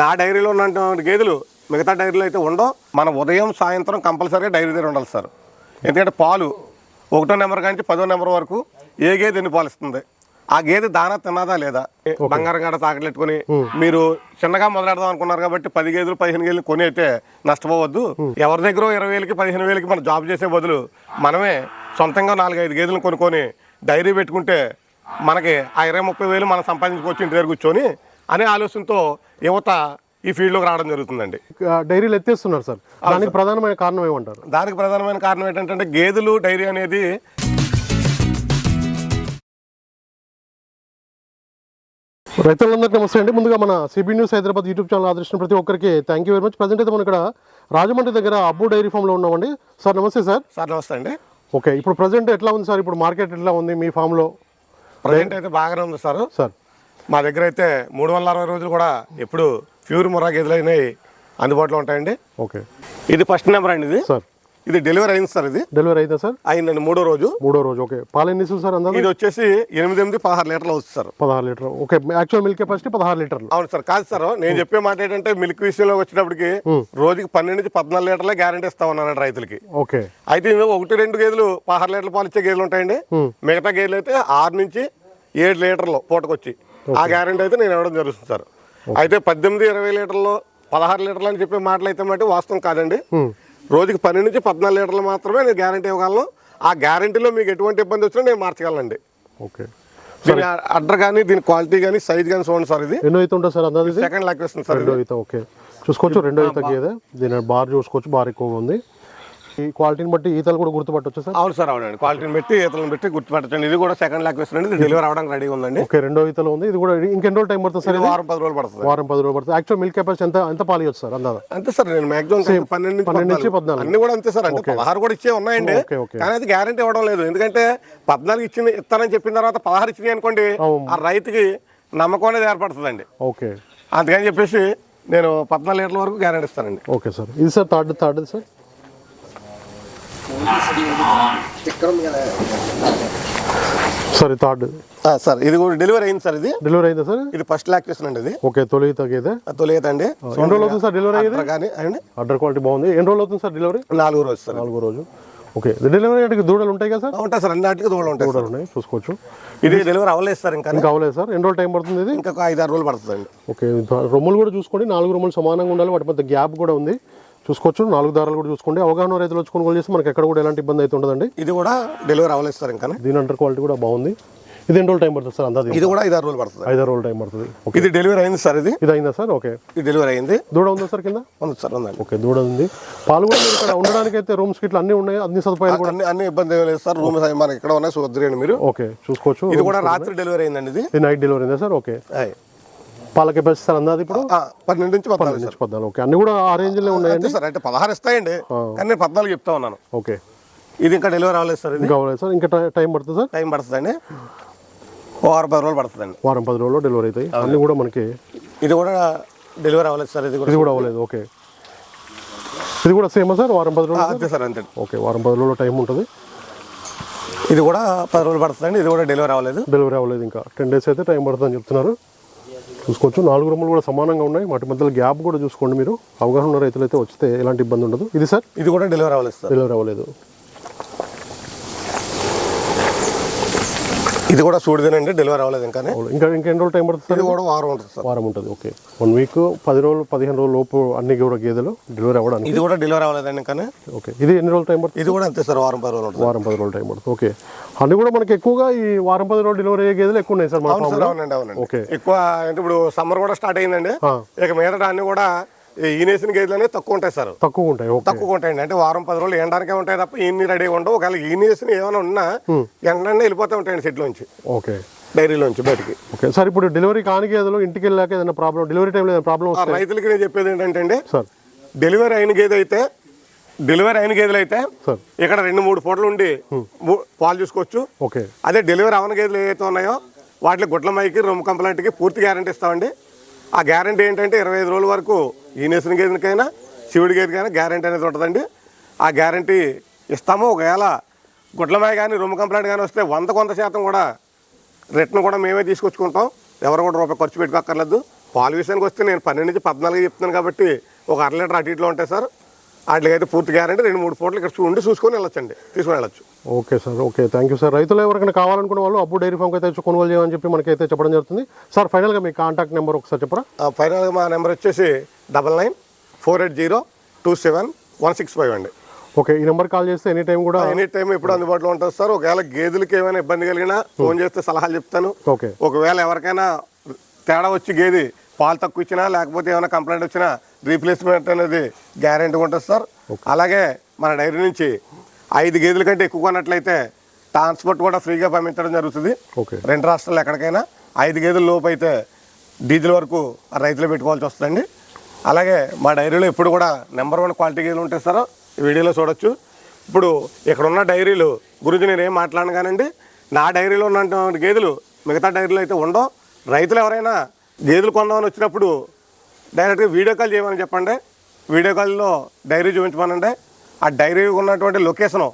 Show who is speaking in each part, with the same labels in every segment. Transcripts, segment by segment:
Speaker 1: నా డైరీలో ఉన్నటువంటి గేదెలు మిగతా డైరీలో అయితే ఉండవు. మన ఉదయం సాయంత్రం కంపల్సరీగా డైరీ దగ్గర ఉండాలి సార్. ఎందుకంటే పాలు ఒకటో నెంబర్ కానీ పదో నెంబర్ వరకు ఏ గేదె ఎన్ని పాలు ఇస్తుంది? ఆ గేదె దానా తిన్నదా లేదా? బంగారం గడ తాకలెట్టుకుని మీరు చిన్నగా మొదలెడదాం అనుకున్నారు కాబట్టి పది గేదెలు పదిహేను గేదెలు కొని అయితే నష్టపోవద్దు ఎవరి దగ్గర ఇరవై వేలకి పదిహేను వేలకి మనం జాబ్ చేసే బదులు మనమే సొంతంగా నాలుగైదు గేదెలను కొనుక్కొని డైరీ పెట్టుకుంటే మనకి ఆ ఇరవై ముప్పై వేలు మనం సంపాదించుకోవచ్చు ఇంటి దగ్గర కూర్చొని. అనే ఆలోచనతో యువత ఈ ఫీల్డ్లోకి రావడం జరుగుతుందండి.
Speaker 2: డైరీలు ఎత్తేస్తున్నారు సార్. దానికి ప్రధానమైన కారణం ఏమంటారు?
Speaker 1: దానికి ప్రధానమైన కారణం ఏంటంటే గేదెలు డైరీ అనేది
Speaker 2: రైతులందరికీ నమస్తే అండి. ముందుగా మన CB news Hyderabad YouTube channel ఆదర్శించిన ప్రతి ఒక్కరికి thank you very much present అయితే మనం ఇక్కడ రాజమండ్రి దగ్గర అబ్బు డైరీ ఫామ్లో ఉన్నామండి. సార్ నమస్తే సార్.
Speaker 1: సార్ నమస్తే అండి.
Speaker 2: ఓకే ఇప్పుడు ప్రజెంట్ ఎట్లా ఉంది సార్? ఇప్పుడు మార్కెట్ ఎట్లా ఉంది మీ ఫామ్లో
Speaker 1: ప్రజెంట్ అయితే బాగానే ఉంది సార్.
Speaker 2: సార్
Speaker 1: మా దగ్గర అయితే మూడు వందల అరవై రోజులు కూడా ఎప్పుడు ప్యూర్ ముర్రా గేదెలు అయినాయి అందుబాటులో ఉంటాయండి.
Speaker 2: ఓకే.
Speaker 1: ఇది ఫస్ట్ నెంబర్ అండి ఇది.
Speaker 2: సార్.
Speaker 1: ఇది డెలివరీ అయింది సార్ ఇది.
Speaker 2: డెలివరీ అయిందా సార్?
Speaker 1: అయిందండి మూడో రోజు.
Speaker 2: మూడో రోజు ఓకే. పాలు ఎన్ని ఇస్తుంది సార్ అందరూ
Speaker 1: ఇది వచ్చేసి ఎనిమిది ఎనిమిది పదహారు లీటర్లు వస్తుంది సార్.
Speaker 2: పదహారు litre okay actual milk capacity పదహారు లీటర్లు.
Speaker 1: అవును సార్ కాదు సార్ నేను చెప్పే మాట ఏంటంటే మిల్క్ విషయంలో వచ్చేటప్పటికి రోజుకి పన్నెండు నుంచి పద్నాలుగు లీటర్లే గ్యారంటీ ఇస్తా ఉన్నాను రైతులకి.
Speaker 2: ఓకే.
Speaker 1: అయితే ఒకటి రెండు గేదెలు పదహారు లీటర్ల పాలు ఇచ్చే గేదెలు ఉంటాయండి. మిగతా గేదెలు అయితే ఆరు నుంచి ఏడు లీటర్లు పూటకొచ్చి. ఆ గ్యారంటీ అయితే నేను ఇవ్వడం జరుగుతుంది సార్. అయితే పద్దెనిమిది ఇరవై లీటర్లు పదహారు లీటర్లు అని చెప్పే మాటలు అయితే మట్టి వాస్తవం కాదండి. రోజుకి పన్నెండు నుంచి పద్నాలుగు లీటర్లు మాత్రమే నేను గ్యారంటీ ఇవ్వగలను. ఆ గ్యారంటీలో మీకు ఎటువంటి ఇబ్బంది వచ్చినా నేను మార్చగలనండి.
Speaker 2: ఓకే
Speaker 1: దీని అడ్డర్ కానీ దీని క్వాలిటీ కానీ సైజ్ కానీ చూడండి సార్ ఇది.
Speaker 2: ఎన్నో అయితే ఉంటుంది సార్
Speaker 1: సెకండ్ లాక్ వస్తుంది సార్
Speaker 2: రెండో ఓకే చూసుకోవచ్చు రెండో గేదె దీని బార్ చూసుకోవచ్చు బార్ ఎక్కువగా ఉంది. ఈ క్వాలిటీని బట్టి ఈతలు కూడా గుర్తుపట్టవచ్చు సార్?
Speaker 1: అవును సార్ అవునండి. క్వాలిటీని పెట్టి ఈతలను పెట్టి గుర్తుపెట్టండి ఇది కూడా సెకండ్ లాక్ వేస్తుంది ఇది డెలివరీ అవడానికి రెడీగా ఉందండి.
Speaker 2: ఓకే రెండో ఈతలో ఉంది. ఇది కూడా ఇంకెన్ని రోజులు టైం పడుతుంది సార్
Speaker 1: వారం పది రోజులు పడుతుంది
Speaker 2: వారం పది రోజులు పడుతుంది. యాక్చువల్ మిల్క్ కెపాసిటీ ఎంత ఎంత పాలు ఇవ్వచ్చు సార్ అందాదా
Speaker 1: అంతే సార్ నేను మాక్సిమం పన్నెండు
Speaker 2: పన్నెండు నుంచి
Speaker 1: పద్నాలుగు. అన్ని కూడా అంతే సార్. అంటే పదహారు కూడా ఇచ్చే ఉన్నాయండి. కానీ అది గ్యారంటీ ఇవ్వడం లేదు. ఎందుకంటే పద్నాలుగు ఇచ్చింది ఇస్తానని చెప్పిన తర్వాత పదహారు ఇచ్చినాయి అనుకోండి. ఆ రైతుకి నమ్మకం అనేది ఏర్పడుతుందండి.
Speaker 2: ఓకే.
Speaker 1: అందుకని చెప్పేసి నేను పద్నాలుగు లీటర్ల వరకు గ్యారంటీ ఇస్తానండి.
Speaker 2: Okay sir. ఇది sir third third sir? Sir third
Speaker 1: sir ఇది కూడా డెలివరీ అయింది సార్ ఇది.
Speaker 2: డెలివరీ అయిందా సార్?
Speaker 1: ఇది ఫస్ట్ లాక్టేషన్ అండి ఇది.
Speaker 2: ఓకే తొలి
Speaker 1: తొలియత అండి
Speaker 2: ఎన్ని రోజులు అవుతుంది సార్ డెలివరీ అయ్యేది?
Speaker 1: కానీ అండి
Speaker 2: అడ్డర్ క్వాలిటీ బాగుంది. ఎన్ని రోజులు అవుతుంది సార్ డెలివరీ?
Speaker 1: నాలుగు రోజు సార్.
Speaker 2: నాలుగో రోజు ఓకే డెలివరీ అంటే దూడలు ఉంటాయి కదా సార్?
Speaker 1: ఉంటాయి సార్ అన్నిటికీ దూడలు ఉంటాయి
Speaker 2: దూడలు ఉన్నాయి చూసుకోవచ్చు.
Speaker 1: ఇది డెలివరీ అవ్వలేదు సార్ ఇంకా.
Speaker 2: ఇంకా అవ్వలేదు సార్. ఎన్ని రోజులు టైం పడుతుంది ఇది?
Speaker 1: ఇంకొక ఐదు ఆరు రోజులు పడుతుందండి.
Speaker 2: ఓకే రొమ్ములు కూడా చూసుకోండి. నాలుగు రొమ్ములు సమానంగా ఉండాలి. వాటి మధ్య గ్యాప్ కూడా ఉంది. చూసుకోవచ్చు. నాలుగు దారాలు కూడా చూసుకోండి. అవగాహన రైతులు వచ్చి కొనుగోలు చేస్తే మనకి ఎక్కడ కూడా ఎలాంటి ఇబ్బంది అయితే ఉండదండి.
Speaker 1: ఇది కూడా డెలివరీ అవ్వలేదు సార్ ఇంకా
Speaker 2: దీని అండర్ క్వాలిటీ కూడా బాగుంది. ఇది ఎన్ని రోజులు టైం పడుతుంది సార్ అందాది
Speaker 1: ఇది కూడా ఐదు ఆరు రోజులు పడుతుంది.
Speaker 2: ఐదారు రోజులు టైం పడుతుంది.
Speaker 1: ఇది డెలివరీ అయింది సార్ ఇది?
Speaker 2: ఇది అయిందా సార్? ఓకే.
Speaker 1: ఇది డెలివరీ అయింది.
Speaker 2: దూడ ఉందా సార్ కింద?
Speaker 1: ఉంది సార్ ఉందండి.
Speaker 2: ఓకే దూడ ఉంది. పాలు కూడా మీరు ఇక్కడ ఉండడానికి అయితే రూమ్స్ గిట్ల అన్ని ఉన్నాయి. అన్ని సదుపాయాలు కూడా
Speaker 1: అన్ని అన్ని ఇబ్బంది లేదు సార్. రూమ్ మనకి ఇక్కడ ఉన్నాయి చూద్దరండి మీరు.
Speaker 2: ఓకే చూసుకోవచ్చు.
Speaker 1: ఇది కూడా రాత్రి డెలివరీ అయిందండి ఇది.
Speaker 2: నైట్ డెలివరీ అయిందా సార్? ఓకే. పాల కెపాసిటీ సార్ అందాది ఇప్పుడు
Speaker 1: పన్నెండు నుంచి సార్
Speaker 2: నుంచి పద్నాలుగు. ఓకే. అన్ని కూడా ఆ రేంజ్లో ఉన్నాయండి?
Speaker 1: సార్. అంటే పదహారు ఇస్తాయండి. కానీ నేను పద్నాలుగు చెప్తా ఉన్నాను.
Speaker 2: ఓకే.
Speaker 1: ఇది ఇంకా డెలివరీ అవ్వలేదు సార్ ఇది.
Speaker 2: ఇంకా అవ్వలేదు సార్. ఇంకా టై- పడుతుంది సార్?
Speaker 1: టైం పడుతుందండి. ఆరు పది రోజులు పడుతుందండి.
Speaker 2: వారం పది రోజుల్లో డెలివరీ అవుతాయి. అన్ని కూడా మనకి
Speaker 1: ఇది కూడా డెలివరీ అవ్వలేదు సార్. ఇది కూడా
Speaker 2: ఇది కూడా అవ్వలేదు. ఓకే. ఇది కూడా సేమా సార్? వారం పది రోజులు
Speaker 1: అంతే సార్ అంతే.
Speaker 2: ఓకే. వారం పది రోజుల్లో టైం ఉంటుంది.
Speaker 1: ఇది కూడా పది రోజులు పడుతుందండి. ఇది కూడా డెలివరీ అవ్వలేదు.
Speaker 2: డెలివరీ అవ్వలేదు ఇంకా. టెన్ డేస్ అయితే టైం పడుతుందని చెప్తున్నారు. చూసుకోవచ్చు. నాలుగు రూములు కూడా సమానంగా ఉన్నాయి. వాటి మధ్యలో గ్యాప్ కూడా చూసుకోండి మీరు. అవగాహన ఉన్న రైతులు అయితే వస్తే ఎలాంటి ఇబ్బంది ఉండదు. ఇది సార్?
Speaker 1: ఇది కూడా డెలివరీ అవ్వలేదు సార్.
Speaker 2: డెలివరీ అవ్వలేదు.
Speaker 1: ఇది కూడా చూడదేనండి డెలివరీ అవ్వలేదు ఇంకా.
Speaker 2: ఇంకా ఇంకా ఎన్ని రోజులు టైం పడుతుంది
Speaker 1: ఇది కూడా వారం ఉంటుంది సార్.
Speaker 2: వారం ఉంటుంది ఓకే. వన్ వీక్ పది రోజులు పదిహేను రోజుల లోపు అన్ని కూడా గేదెలు డెలివరీ అవ్వడానికి?
Speaker 1: ఇది కూడా డెలివరీ అవ్వలేదండి ఇంకా.
Speaker 2: ఓకే. ఇది ఎన్ని రోజులు టైం పడుతుంది?
Speaker 1: ఇది కూడా అంతే సార్ వారం పది రోజులు ఉంటుంది.
Speaker 2: వారం పది రోజులు టైం పడుతుంది ఓకే. అన్ని కూడా మనకి ఎక్కువగా ఈ వారం పది రోజులు డెలివరీ అయ్యే గేదెలు ఎక్కువ ఉన్నాయి సార్.
Speaker 1: అవునండి అవునండి.
Speaker 2: ఓకే.
Speaker 1: ఎక్కువ అంటే ఇప్పుడు సమ్మర్ కూడా స్టార్ట్ అయిందండి. ఇక మీదట అన్ని కూడా ఈనేసిన గేదెలు అనేవి తక్కువ ఉంటాయి సార్.
Speaker 2: తక్కువ ఉంటాయి
Speaker 1: తక్కువ ఉంటాయండి. అంటే వారం పది రోజులు ఎండడానికే ఉంటాయి తప్ప ఇన్ని రెడీగా ఉండవు. ఒకవేళ ఈనేసిన ఏమైనా ఉన్నా ఎండనే వెళ్ళిపోతూ ఉంటాయండి సెట్లోంచి.
Speaker 2: ఓకే.
Speaker 1: డైరీలోంచి బయటికి.
Speaker 2: ఓకే. సార్ ఇప్పుడు డెలివరీ కాని గేదెలు ఇంటికి వెళ్ళాక ఏదైనా ప్రాబ్లం డెలివరీ టైంలో ఏదైనా ప్రాబ్లం
Speaker 1: రైతులకి నేను చెప్పేది ఏంటంటే అండి
Speaker 2: సార్.
Speaker 1: డెలివరీ అయిన గేదె అయితే డెలివరీ అయిన గేదెలు అయితే
Speaker 2: సార్.
Speaker 1: ఇక్కడ రెండు మూడు పూటలు ఉండి పాలు చూసుకోవచ్చు.
Speaker 2: ఓకే.
Speaker 1: అదే డెలివరీ అవన గేదెలు ఏవైతే ఉన్నాయో వాటికి గుడ్ల మైకి రొమ్ము కంప్లైంట్కి పూర్తి గ్యారంటీ ఇస్తామండి. ఆ గ్యారంటీ ఏంటంటే ఇరవై ఐదు రోజుల వరకు ఈనేసిన గేదెనికైనా శివుడి గేదెకైనా గ్యారంటీ అనేది ఉంటుందండి. ఆ గ్యారంటీ ఇస్తాము. ఒకవేళ గుడ్లమాయ కానీ రొమ్ము కంప్లైంట్ కానీ వస్తే వంద కొంత శాతం కూడా రిటర్న్ కూడా మేమే తీసుకొచ్చుకుంటాం. ఎవరు కూడా రూపాయి ఖర్చు పెట్టుకోక్కర్లేదు. పాలు విషయానికి వస్తే నేను పన్నెండు నుంచి పద్నాలుగు చెప్తున్నాను కాబట్టి ఒక అర లీటర్ అటు ఇట్లో ఉంటాయి సార్. వాటికైతే పూర్తి గ్యారంటీ రెండు మూడు పూటలు ఇక్కడ ఉండి చూసుకొని వెళ్ళొచ్చండి. తీసుకొని వెళ్ళొచ్చు.
Speaker 2: Okay sir okay. Thank you sir. రైతులు ఎవరికైనా కావాలనుకున్న వాళ్ళు అబ్బు డైరీ ఫామ్కి అయితే కొనుగోలు చేయమని చెప్పి మనకైతే చెప్పడం జరుగుతుంది. సార్ ఫైనల్గా మీ కాంటాక్ట్ నెంబర్ ఒకసారి చెప్పరా?
Speaker 1: ఫైనల్గా మా నెంబర్ వచ్చేసి double nine four eight zero two seven one six five అండి.
Speaker 2: ఓకే ఈ నెంబర్ కాల్ చేస్తే ఎనీ టైం కూడా
Speaker 1: ఎనీ టైం ఎప్పుడు అందుబాటులో ఉంటుంది సార్. ఒకవేళ గేదెలకి ఏమైనా ఇబ్బంది కలిగినా ఫోన్ చేస్తే సలహాలు చెప్తాను.
Speaker 2: ఓకే.
Speaker 1: ఒకవేళ ఎవరికైనా తేడా వచ్చి గేది పాలు తక్కువ ఇచ్చినా లేకపోతే ఏమైనా కంప్లైంట్ వచ్చినా రీప్లేస్మెంట్ అనేది గ్యారెంటీగా ఉంటుంది సార్. అలాగే మన డైరీ నుంచి ఐదు గేదెల కంటే ఎక్కువ కొన్నట్లయితే ట్రాన్స్పోర్ట్ కూడా ఫ్రీగా పంపించడం జరుగుతుంది.
Speaker 2: ఓకే.
Speaker 1: రెండు రాష్ట్రాలు ఎక్కడికైనా ఐదు గేదెల లోపు అయితే డీజిల్ వరకు రైతులు పెట్టుకోవాల్సి వస్తుందండి. అలాగే మా డైరీలో ఎప్పుడు కూడా నెంబర్ వన్ క్వాలిటీ గేదెలు ఉంటాయి సార్. ఈ వీడియోలో చూడొచ్చు. ఇప్పుడు ఇక్కడ ఉన్న డైరీలు గురించి నేను ఏం మాట్లాడను కానండి నా డైరీలో ఉన్నటువంటి గేదెలు మిగతా డైరీలో అయితే ఉండవు. రైతులు ఎవరైనా గేదెలు కొందామని వచ్చినప్పుడు డైరెక్ట్గా వీడియో కాల్ చేయమని చెప్పండి. వీడియో కాల్లో డైరీ చూపించమనండి. ఆ డైరీ ఉన్నటువంటి లొకేషను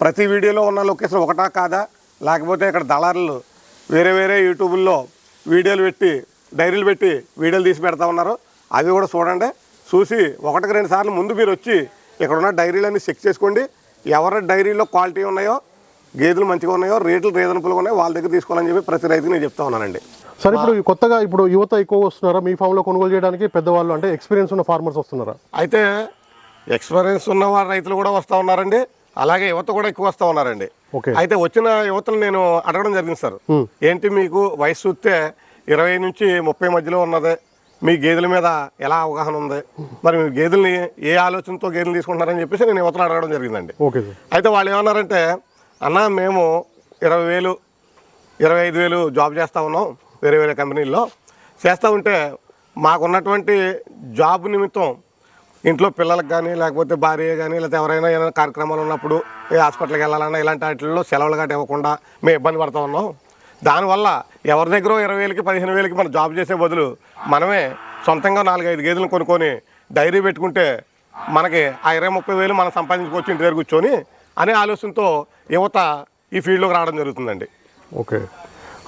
Speaker 1: ప్రతి వీడియోలో ఉన్న లొకేషన్ ఒకటా కాదా? లేకపోతే ఇక్కడ దళారులు వేరే వేరే యూట్యూబుల్లో వీడియోలు పెట్టి డైరీలు పెట్టి వీడియోలు తీసి పెడతా ఉన్నారు. అవి కూడా చూడండి. చూసి ఒకటికి రెండు సార్లు ముందు మీరు వచ్చి ఇక్కడ ఉన్న డైరీలన్నీ చెక్ చేసుకోండి. ఎవరి డైరీలో క్వాలిటీ ఉన్నాయో గేదెలు మంచిగా ఉన్నాయో రేట్లు రీజనబుల్గా ఉన్నాయో వాళ్ళ దగ్గర తీసుకోవాలని చెప్పి ప్రతి రైతుకి నేను చెప్తా ఉన్నానండి.
Speaker 2: సార్ ఇప్పుడు కొత్తగా ఇప్పుడు యువత ఎక్కువ వస్తున్నారా? మీ ఫామ్లో కొనుగోలు చేయడానికి పెద్దవాళ్ళు అంటే ఎక్స్పీరియన్స్ ఉన్న ఫార్మర్స్ వస్తున్నారా?
Speaker 1: అయితే ఎక్స్పీరియన్స్ ఉన్న వారు రైతులు కూడా వస్తూ ఉన్నారండి. అలాగే యువత కూడా ఎక్కువ వస్తూ ఉన్నారండి.
Speaker 2: ఓకే.
Speaker 1: అయితే వచ్చిన యువతలు నేను అడగడం జరిగింది సార్. ఏంటి మీకు వయసు చూస్తే ఇరవై నుంచి ముప్పై మధ్యలో ఉన్నది. మీ గేదెల మీద ఎలా అవగాహన ఉంది? మరి మీ గేదెల్ని ఏ ఆలోచనతో గేదెలు తీసుకుంటున్నారని చెప్పేసి నేను యువతను అడగడం జరిగిందండి. అయితే వాళ్ళు ఏమన్నారంటే అన్న మేము ఇరవై వేలు ఇరవై ఐదు వేలు జాబ్ చేస్తూ ఉన్నాం వేరే వేరే కంపెనీల్లో. చేస్తూ ఉంటే మాకున్నటువంటి జాబ్ నిమిత్తం ఇంట్లో పిల్లలకు కానీ లేకపోతే భార్య కానీ లేకపోతే ఎవరైనా ఏమైనా కార్యక్రమాలు ఉన్నప్పుడు ఏ హాస్పిటల్కి వెళ్ళాలన్నా ఇలాంటి వాటిల్లో సెలవులు గట్రా ఇవ్వకుండా మేము ఇబ్బంది పడుతూ ఉన్నాం. దానివల్ల ఎవరి దగ్గర ఇరవై వేలకి పదిహేను వేలకి మనం జాబ్ చేసే బదులు మనమే సొంతంగా నాలుగైదు గేదెలు కొనుక్కొని డైరీ పెట్టుకుంటే మనకి ఆ ఇరవై ముప్పై వేలు మనం సంపాదించుకోవచ్చు ఇంటి దగ్గర కూర్చొని. అనే ఆలోచనతో యువత ఈ ఫీల్డ్లోకి రావడం జరుగుతుందండి.
Speaker 2: ఓకే.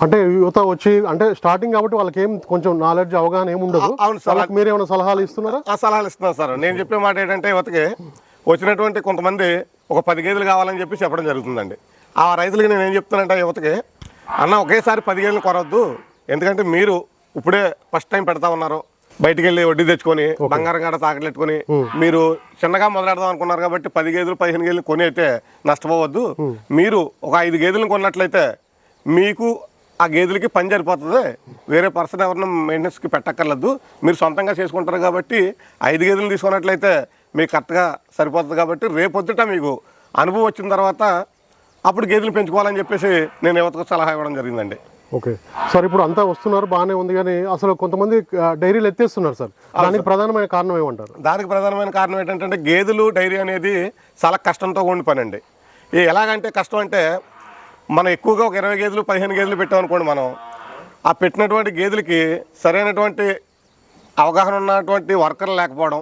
Speaker 2: అంటే యువత వచ్చి అంటే స్టార్టింగ్ కాబట్టి వాళ్ళకి ఏం కొంచెం నాలెడ్జ్ అవగాహన ఏమి ఉండదు.
Speaker 1: అ- అవును సార్.
Speaker 2: మీరు ఏమైనా సలహాలు ఇస్తున్నారా?
Speaker 1: ఆ సలహాలు ఇస్తున్నాను సార్. నేను చెప్పే మాట ఏంటంటే యువతకి వచ్చినటువంటి కొంతమంది ఒక పది గేదెలు కావాలని చెప్పి చెప్పడం జరుగుతుందండి. ఆ రైతులకి నేను ఏం చెప్తానంటే యువతకి అన్న ఒకేసారి పది గేదెలు కొరవద్దు ఎందుకంటే మీరు ఇప్పుడే ఫస్ట్ టైం పెడతా ఉన్నారు. బయటికి వెళ్ళి వడ్డీ తెచ్చుకొని బంగారం కాడ తాకట్లెట్టుకొని మీరు చిన్నగా మొదలెడదాం అనుకున్నారు కాబట్టి పది గేదెలు పదిహేను గేదెలు కొని అయితే నష్టపోవద్దు మీరు ఒక ఐదు గేదెలను కొన్నట్లయితే మీకు ఆ గేదెలకి పని సరిపోతుంది. వేరే పర్సన్ ఎవరిని మెయింటెనెన్స్కి పెట్టక్కర్లేదు. మీరు సొంతంగా చేసుకుంటారు కాబట్టి ఐదు గేదెలు తీసుకున్నట్లయితే మీకు కరెక్ట్గా సరిపోతుంది కాబట్టి రేపొద్దుట మీకు అనుభవం వచ్చిన తర్వాత అప్పుడు గేదెలు పెంచుకోవాలని చెప్పేసి నేను యువతకు సలహా ఇవ్వడం జరిగిందండి.
Speaker 2: ఓకే. సార్ ఇప్పుడు అంతా వస్తున్నారు బాగానే ఉంది కానీ అసలు కొంతమంది డైరీలు ఎత్తేస్తున్నారు సార్. దానికి ప్రధానమైన కారణం ఏమంటారు?
Speaker 1: దానికి ప్రధానమైన కారణం ఏంటంటే గేదెలు డైరీ అనేది చాలా కష్టంతో కూడిన పని అండి ఎలాగంటే కష్టం అంటే మనం ఎక్కువగా ఒక ఇరవై గేదెలు పదిహేను గేదెలు పెట్టామనుకోండి మనం ఆ పెట్టినటువంటి గేదెలకి సరైనటువంటి అవగాహన ఉన్నటువంటి వర్కర్లు లేకపోవడం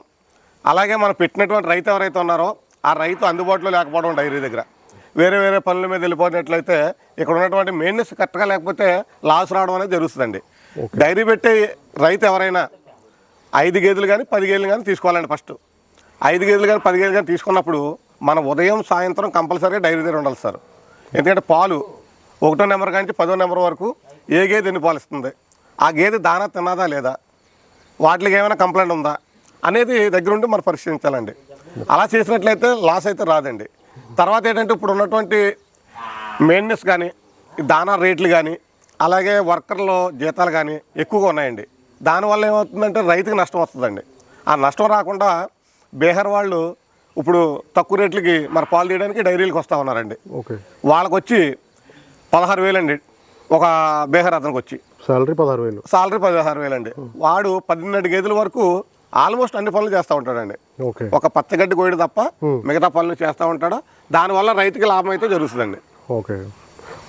Speaker 1: అలాగే మనం పెట్టినటువంటి రైతు ఎవరైతే ఉన్నారో ఆ రైతు అందుబాటులో లేకపోవడం డైరీ దగ్గర. వేరే వేరే పనుల మీద వెళ్ళిపోయినట్లయితే ఇక్కడ ఉన్నటువంటి మెయింటెనెన్స్ కరెక్ట్గా లేకపోతే లాస్ రావడం అనేది జరుగుతుందండి. డైరీ పెట్టే రైతు ఎవరైనా ఐదు గేదెలు కానీ పది గేదెలు కానీ తీసుకోవాలండి ఫస్ట్. ఐదు గేదెలు కానీ పది గేదెలు కానీ తీసుకున్నప్పుడు మన ఉదయం సాయంత్రం కంపల్సరీగా డైరీ దగ్గర ఉండాలి సార్. ఎందుకంటే పాలు ఒకటో నెంబర్ కానీ పదో నెంబర్ వరకు ఏ గేదె ఎన్ని పాలు ఇస్తుంది? ఆ గేదె దానా తిన్నదా లేదా? వాటికి ఏమైనా కంప్లైంట్ ఉందా? అనేది దగ్గరుండి మనం పరిశీలించాలండి. అలా చేసినట్లయితే లాస్ అయితే రాదండి. తర్వాత ఏంటంటే ఇప్పుడు ఉన్నటువంటి మెయింటెనెన్స్ కానీ దానా రేట్లు కానీ అలాగే వర్కర్లు జీతాలు కానీ ఎక్కువగా ఉన్నాయండి. దానివల్ల ఏమవుతుందంటే రైతుకి నష్టం వస్తుందండి. ఆ నష్టం రాకుండా బీహార్ వాళ్ళు ఇప్పుడు తక్కువ రేట్లకి మన పాలు తీయడానికి డైరీలకు వస్తూ ఉన్నారండి.
Speaker 2: ఓకే.
Speaker 1: వాళ్ళకి వచ్చి పదహారు వేలండి. ఒక బీహార్ అతనికి వచ్చి
Speaker 2: శాలరీ పదహారు వేలు.
Speaker 1: సాలరీ పదహారు వేలండి. వాడు పన్నెండు గేదెల వరకు ఆల్మోస్ట్ అన్ని పనులు చేస్తూ ఉంటాడండి.
Speaker 2: ఓకే.
Speaker 1: ఒక పచ్చగడ్డి కోయడు తప్ప మిగతా పనులు చేస్తూ ఉంటాడు. దానివల్ల రైతుకి లాభం అయితే జరుగుతుందండి.
Speaker 2: ఓకే.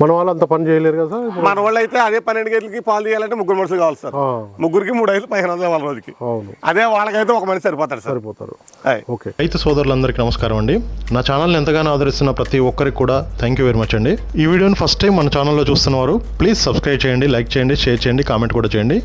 Speaker 2: మన వాళ్ళు అంత పని చేయలేరు కదా?
Speaker 1: మన వాళ్ళు అయితే అదే పన్నెండు గేదెలకి పాలు తీయాలంటే ముగ్గురు మనుషులు కావాలి సార్. ముగ్గురికి మూడు ఐదు పదిహేను వందల వాళ్ళ రోజుకి.
Speaker 2: అవును.
Speaker 1: అదే వాళ్ళకైతే ఒక మనిషి సరిపోతాడు సార్.
Speaker 2: సరిపోతారు.
Speaker 1: అయ్.
Speaker 2: ఓకే.
Speaker 3: రైతు సోదరులందరికీ నమస్కారం అండి. నా ఛానల్ని ఎంతగానో ఆదరిస్తున్న ప్రతి ఒక్కరికి కూడా థ్యాంక్ యూ వెరీ మచ్ అండి. ఈ వీడియోని ఫస్ట్ టైం మన ఛానల్లో చూస్తున్నవారు ప్లీజ్ సబ్స్క్రైబ్ చేయండి లైక్ చేయండి షేర్ చేయండి కామెంట్ కూడా చేయండి.